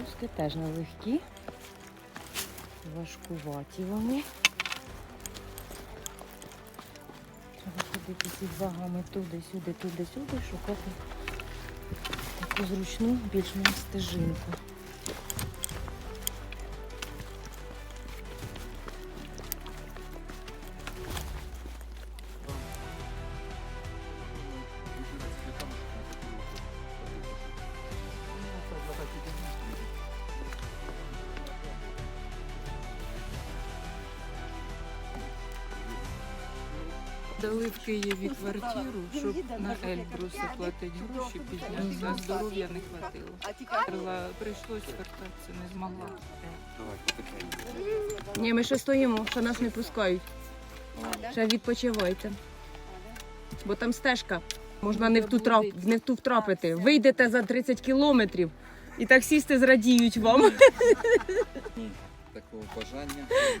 Спуски теж нелегкі. Важкуваті вони. Треба ходити зі вагами туди-сюди, туди-сюди, шукати таку зручну більш-менш стежинку. Дали в Києві квартиру, щоб на Ельбруси платити гроші пізняться, а здоров'я не хватило. Крила прийшлось вертатися, не змогла. Ні, ми ще стоїмо, що нас не пускають. Ще відпочивайте. Бо там стежка. Можна не в ту, трап... не в ту втрапити. Вийдете за 30 кілометрів і таксісти зрадіють вам. Такого бажання немає.